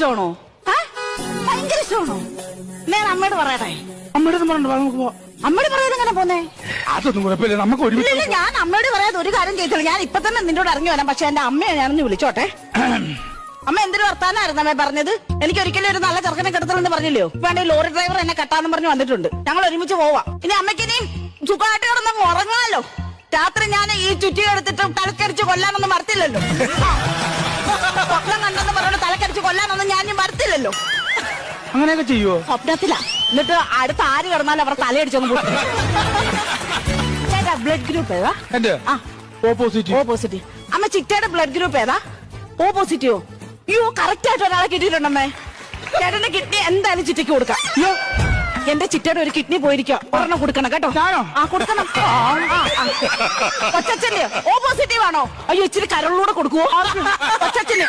ഇഷ്ടമാണോ? ഭയങ്കര ഇഷ്ടമാണോ? ഞാൻ അമ്മയോട് പറയട്ടെ. അമ്മയുടെ പറഞ്ഞു നമുക്ക് പോവാം. അമ്മയോട് പറയാതെ എങ്ങനെ പോന്നേ? അതൊന്നും കുഴപ്പമില്ല നമുക്ക് ഒരുമിച്ച് ഇല്ല ഞാൻ അമ്മയോട് പറയാതെ ഒരു കാര്യം ചെയ്തില്ല ഞാൻ ഇപ്പൊ തന്നെ നിന്നോട് ഇറങ്ങി വരാം. പക്ഷെ എന്റെ അമ്മയെ ഞാനൊന്ന് വിളിച്ചോട്ടെ. അമ്മ എന്തൊരു വർത്താനായിരുന്നു അമ്മ പറഞ്ഞത്? എനിക്ക് ഒരിക്കലും ഒരു നല്ല ചെറുക്കനെ കിടത്തണമെന്ന് പറഞ്ഞില്ലയോ? വേണ്ട ലോറി ഡ്രൈവർ എന്നെ കെട്ടാന്ന് പറഞ്ഞു വന്നിട്ടുണ്ട്. ഞങ്ങൾ ഒരുമിച്ച് പോവാം. ഇനി അമ്മയ്ക്ക് ഇനി സുഖമായിട്ട് കിടന്നങ്ങ് ഉറങ്ങാമല്ലോ. രാത്രി ഞാൻ ഈ ചുറ്റി എടുത്തിട്ട് തലക്കരിച്ച് കൊല്ലാനൊന്നും മറത്തില്ലല്ലോ ഇനി മറത്തില്ലല്ലോ അങ്ങനെയൊക്കെ ചെയ്യുവോ? സ്വപ്നത്തിലാ. എന്നിട്ട് അടുത്ത ആര് കിടന്നാലും അവർ തലയടിച്ചൊന്നും ബ്ലഡ് ഗ്രൂപ്പ് ഏതാ? എന്റെ? ആ. ഓപ്പോസിറ്റ് ഓ പോസിറ്റീവ് അമ്മ ചിറ്റയുടെ ബ്ലഡ് ഗ്രൂപ്പ് ഏതാ? ഓപ്പോസിറ്റീവോ പോസിറ്റീവോ അയ്യോ കറക്റ്റ് ആയിട്ട് ഒരാളെ കിട്ടിയിട്ടുണ്ടമ്മേ ചേട്ടന്റെ കിഡ്നി എന്തായാലും ചിറ്റയ്ക്ക് കൊടുക്കാം. അയ്യോ. എന്റെ ചിറ്റയുടെ ഒരു കിഡ്നി പോയിരിക്കോ ഒരെണ്ണം കൊടുക്കണം കേട്ടോ. ഞാനോ? ആ കൊടുക്കണം. കൊച്ചച്ഛന്റെ ഓ പോസിറ്റീവ് ആണോ അയ്യോ ഇച്ചിരി കരളിലൂടെ കൊടുക്കുവോ? കൊച്ചച്ഛന്